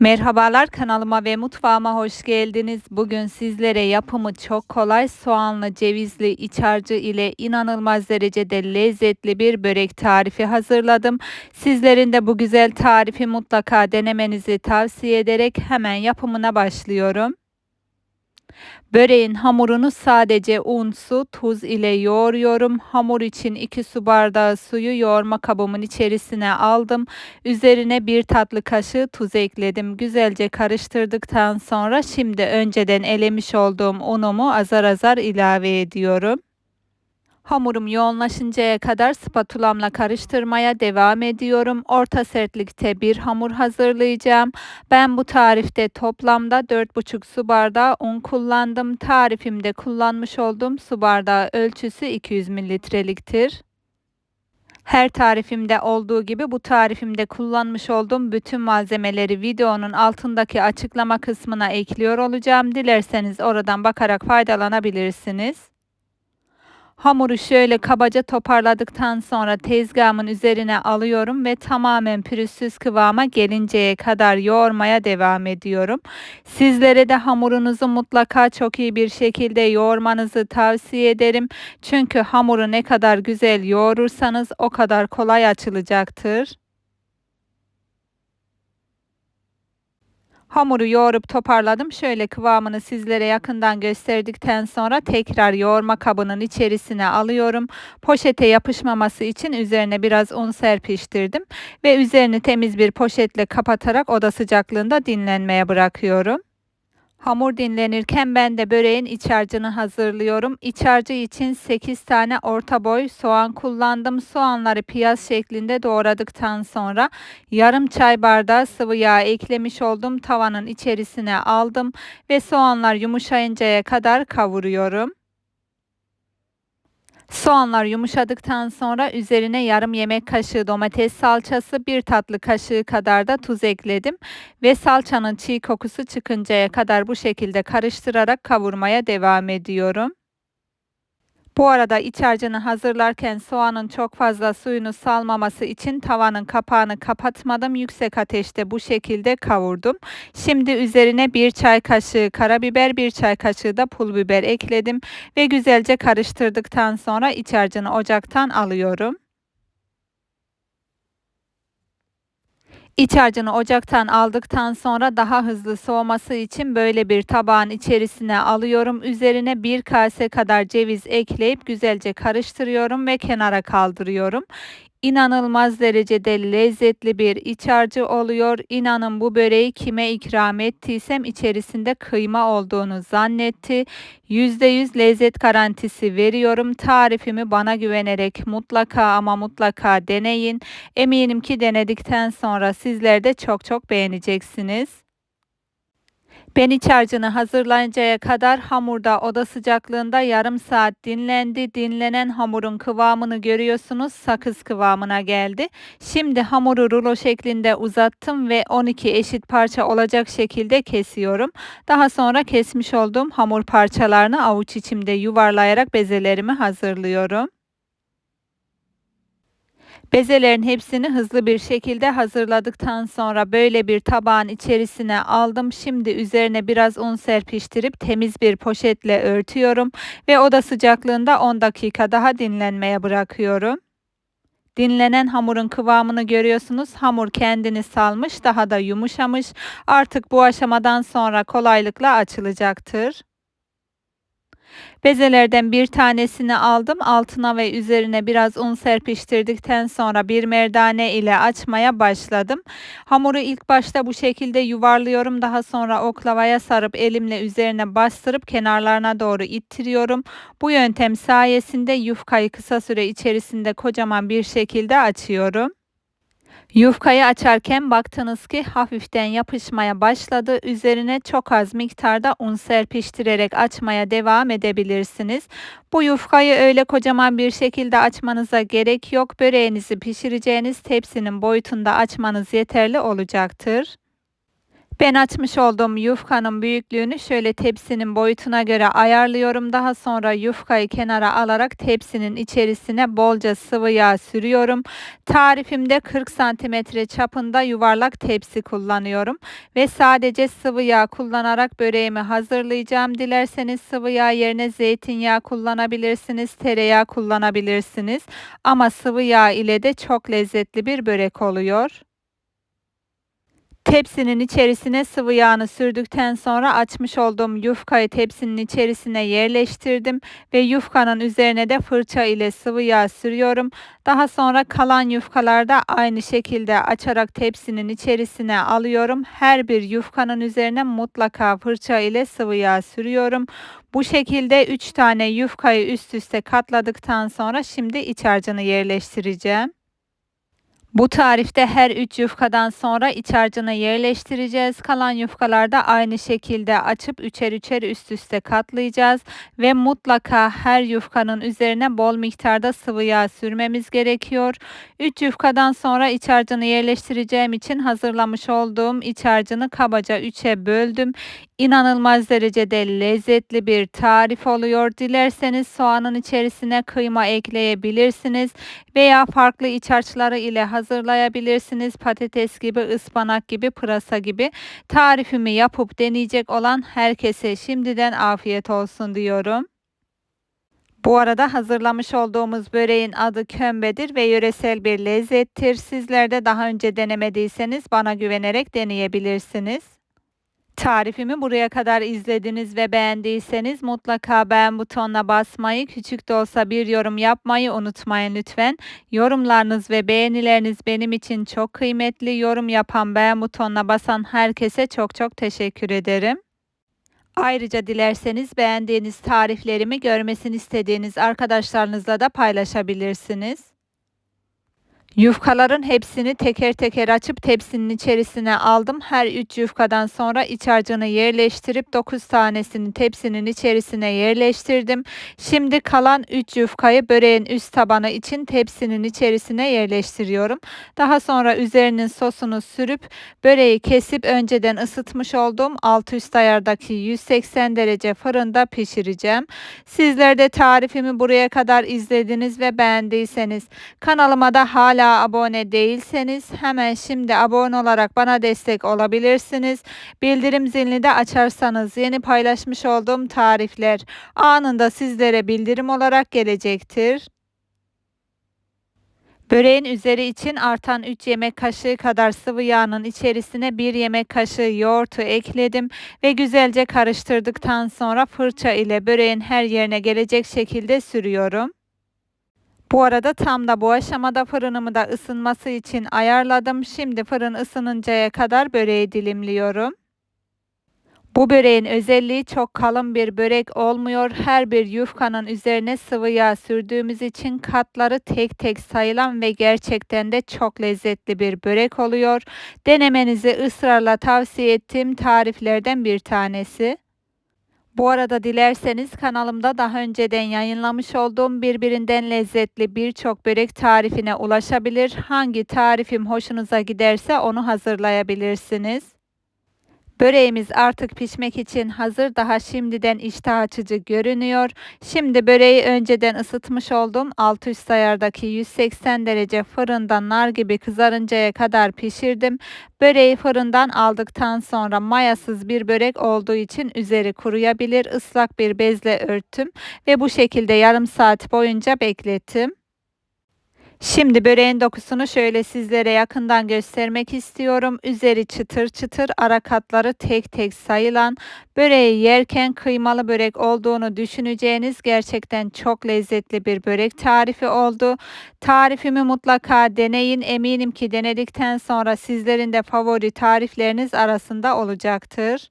Merhabalar kanalıma ve mutfağıma hoş geldiniz. Bugün sizlere yapımı çok kolay soğanlı cevizli iç harcı ile inanılmaz derecede lezzetli bir börek tarifi hazırladım. Sizlerin de bu güzel tarifi mutlaka denemenizi tavsiye ederek hemen yapımına başlıyorum. Böreğin hamurunu sadece un, su, tuz ile yoğuruyorum. Hamur için 2 su bardağı suyu yoğurma kabımın içerisine aldım. Üzerine 1 tatlı kaşığı tuz ekledim. Güzelce karıştırdıktan sonra şimdi önceden elemiş olduğum unumu azar azar ilave ediyorum. Hamurum yoğunlaşıncaya kadar spatulamla karıştırmaya devam ediyorum. Orta sertlikte bir hamur hazırlayacağım. Ben bu tarifte toplamda 4,5 su bardağı un kullandım. Tarifimde kullanmış olduğum su bardağı ölçüsü 200 mililitreliktir. Her tarifimde olduğu gibi bu tarifimde kullanmış olduğum bütün malzemeleri videonun altındaki açıklama kısmına ekliyor olacağım. Dilerseniz oradan bakarak faydalanabilirsiniz. Hamuru şöyle kabaca toparladıktan sonra tezgahımın üzerine alıyorum ve tamamen pürüzsüz kıvama gelinceye kadar yoğurmaya devam ediyorum. Sizlere de hamurunuzu mutlaka çok iyi bir şekilde yoğurmanızı tavsiye ederim. Çünkü hamuru ne kadar güzel yoğurursanız o kadar kolay açılacaktır. Hamuru yoğurup toparladım. Şöyle kıvamını sizlere yakından gösterdikten sonra tekrar yoğurma kabının içerisine alıyorum. Poşete yapışmaması için üzerine biraz un serpiştirdim ve üzerini temiz bir poşetle kapatarak oda sıcaklığında dinlenmeye bırakıyorum. Hamur dinlenirken ben de böreğin iç harcını hazırlıyorum. İç harcı için 8 tane orta boy soğan kullandım. Soğanları piyaz şeklinde doğradıktan sonra yarım çay bardağı sıvı yağ eklemiş oldum. Tavanın içerisine aldım ve soğanlar yumuşayıncaya kadar kavuruyorum. Soğanlar yumuşadıktan sonra üzerine yarım yemek kaşığı domates salçası, bir tatlı kaşığı kadar da tuz ekledim ve salçanın çiğ kokusu çıkıncaya kadar bu şekilde karıştırarak kavurmaya devam ediyorum. Bu arada iç harcını hazırlarken soğanın çok fazla suyunu salmaması için tavanın kapağını kapatmadım. Yüksek ateşte bu şekilde kavurdum. Şimdi üzerine bir çay kaşığı karabiber, bir çay kaşığı da pul biber ekledim ve güzelce karıştırdıktan sonra iç harcını ocaktan alıyorum. İç harcını ocaktan aldıktan sonra daha hızlı soğuması için böyle bir tabağın içerisine alıyorum. Üzerine bir kase kadar ceviz ekleyip güzelce karıştırıyorum ve kenara kaldırıyorum inanılmaz derecede lezzetli bir iç harcı oluyor. İnanın bu böreği kime ikram ettiysem içerisinde kıyma olduğunu zannetti. %100 lezzet garantisi veriyorum. Tarifimi bana güvenerek mutlaka ama mutlaka deneyin. Eminim ki denedikten sonra sizler de çok çok beğeneceksiniz. Ben iç harcını hazırlayıncaya kadar hamurda oda sıcaklığında yarım saat dinlendi. Dinlenen hamurun kıvamını görüyorsunuz. Sakız kıvamına geldi. Şimdi hamuru rulo şeklinde uzattım ve 12 eşit parça olacak şekilde kesiyorum. Daha sonra kesmiş olduğum hamur parçalarını avuç içimde yuvarlayarak bezelerimi hazırlıyorum. Bezelerin hepsini hızlı bir şekilde hazırladıktan sonra böyle bir tabağın içerisine aldım. Şimdi üzerine biraz un serpiştirip temiz bir poşetle örtüyorum ve oda sıcaklığında 10 dakika daha dinlenmeye bırakıyorum. Dinlenen hamurun kıvamını görüyorsunuz. Hamur kendini salmış, daha da yumuşamış. Artık bu aşamadan sonra kolaylıkla açılacaktır. Bezelerden bir tanesini aldım. Altına ve üzerine biraz un serpiştirdikten sonra bir merdane ile açmaya başladım. Hamuru ilk başta bu şekilde yuvarlıyorum. Daha sonra oklavaya sarıp elimle üzerine bastırıp kenarlarına doğru ittiriyorum. Bu yöntem sayesinde yufkayı kısa süre içerisinde kocaman bir şekilde açıyorum. Yufkayı açarken baktınız ki hafiften yapışmaya başladı. Üzerine çok az miktarda un serpiştirerek açmaya devam edebilirsiniz. Bu yufkayı öyle kocaman bir şekilde açmanıza gerek yok. Böreğinizi pişireceğiniz tepsinin boyutunda açmanız yeterli olacaktır. Ben açmış olduğum yufkanın büyüklüğünü şöyle tepsinin boyutuna göre ayarlıyorum. Daha sonra yufkayı kenara alarak tepsinin içerisine bolca sıvı yağ sürüyorum. Tarifimde 40 santimetre çapında yuvarlak tepsi kullanıyorum. Ve sadece sıvı yağ kullanarak böreğimi hazırlayacağım. Dilerseniz sıvı yağ yerine zeytinyağı kullanabilirsiniz, tereyağı kullanabilirsiniz. Ama sıvı yağ ile de çok lezzetli bir börek oluyor. Tepsinin içerisine sıvı yağını sürdükten sonra açmış olduğum yufkayı tepsinin içerisine yerleştirdim ve yufkanın üzerine de fırça ile sıvı yağ sürüyorum. Daha sonra kalan yufkaları da aynı şekilde açarak tepsinin içerisine alıyorum. Her bir yufkanın üzerine mutlaka fırça ile sıvı yağ sürüyorum. Bu şekilde 3 tane yufkayı üst üste katladıktan sonra şimdi iç harcını yerleştireceğim. Bu tarifte her 3 yufkadan sonra iç harcını yerleştireceğiz. Kalan yufkalarda aynı şekilde açıp üçer üçer üst üste katlayacağız. Ve mutlaka her yufkanın üzerine bol miktarda sıvı yağ sürmemiz gerekiyor. 3 yufkadan sonra iç harcını yerleştireceğim için hazırlamış olduğum iç harcını kabaca 3'e böldüm. İnanılmaz derecede lezzetli bir tarif oluyor. Dilerseniz soğanın içerisine kıyma ekleyebilirsiniz veya farklı iç harçları ile hazırlayabilirsiniz. Patates gibi, ıspanak gibi, pırasa gibi. Tarifimi yapıp deneyecek olan herkese şimdiden afiyet olsun diyorum. Bu arada hazırlamış olduğumuz böreğin adı kömbedir ve yöresel bir lezzettir. Sizler de daha önce denemediyseniz bana güvenerek deneyebilirsiniz. Tarifimi buraya kadar izlediniz ve beğendiyseniz mutlaka beğen butonuna basmayı, küçük de olsa bir yorum yapmayı unutmayın lütfen. Yorumlarınız ve beğenileriniz benim için çok kıymetli. Yorum yapan beğen butonuna basan herkese çok çok teşekkür ederim. Ayrıca dilerseniz beğendiğiniz tariflerimi görmesini istediğiniz arkadaşlarınızla da paylaşabilirsiniz. Yufkaların hepsini teker teker açıp tepsinin içerisine aldım. Her 3 yufkadan sonra iç harcını yerleştirip 9 tanesini tepsinin içerisine yerleştirdim. Şimdi kalan 3 yufkayı böreğin üst tabanı için tepsinin içerisine yerleştiriyorum. Daha sonra üzerinin sosunu sürüp böreği kesip önceden ısıtmış olduğum alt üst ayardaki 180 derece fırında pişireceğim. Sizler de tarifimi buraya kadar izlediniz ve beğendiyseniz kanalıma da hala hala abone değilseniz hemen şimdi abone olarak bana destek olabilirsiniz. Bildirim zilini de açarsanız yeni paylaşmış olduğum tarifler anında sizlere bildirim olarak gelecektir. Böreğin üzeri için artan 3 yemek kaşığı kadar sıvı yağının içerisine 1 yemek kaşığı yoğurtu ekledim ve güzelce karıştırdıktan sonra fırça ile böreğin her yerine gelecek şekilde sürüyorum. Bu arada tam da bu aşamada fırınımı da ısınması için ayarladım. Şimdi fırın ısınıncaya kadar böreği dilimliyorum. Bu böreğin özelliği çok kalın bir börek olmuyor. Her bir yufkanın üzerine sıvı yağ sürdüğümüz için katları tek tek sayılan ve gerçekten de çok lezzetli bir börek oluyor. Denemenizi ısrarla tavsiye ettiğim tariflerden bir tanesi. Bu arada dilerseniz kanalımda daha önceden yayınlamış olduğum birbirinden lezzetli birçok börek tarifine ulaşabilir. Hangi tarifim hoşunuza giderse onu hazırlayabilirsiniz. Böreğimiz artık pişmek için hazır. Daha şimdiden iştah açıcı görünüyor. Şimdi böreği önceden ısıtmış alt üst ayardaki 180 derece fırında nar gibi kızarıncaya kadar pişirdim. Böreği fırından aldıktan sonra mayasız bir börek olduğu için üzeri kuruyabilir. Islak bir bezle örttüm ve bu şekilde yarım saat boyunca beklettim. Şimdi böreğin dokusunu şöyle sizlere yakından göstermek istiyorum. Üzeri çıtır çıtır, ara katları tek tek sayılan, böreği yerken kıymalı börek olduğunu düşüneceğiniz gerçekten çok lezzetli bir börek tarifi oldu. Tarifimi mutlaka deneyin. Eminim ki denedikten sonra sizlerin de favori tarifleriniz arasında olacaktır.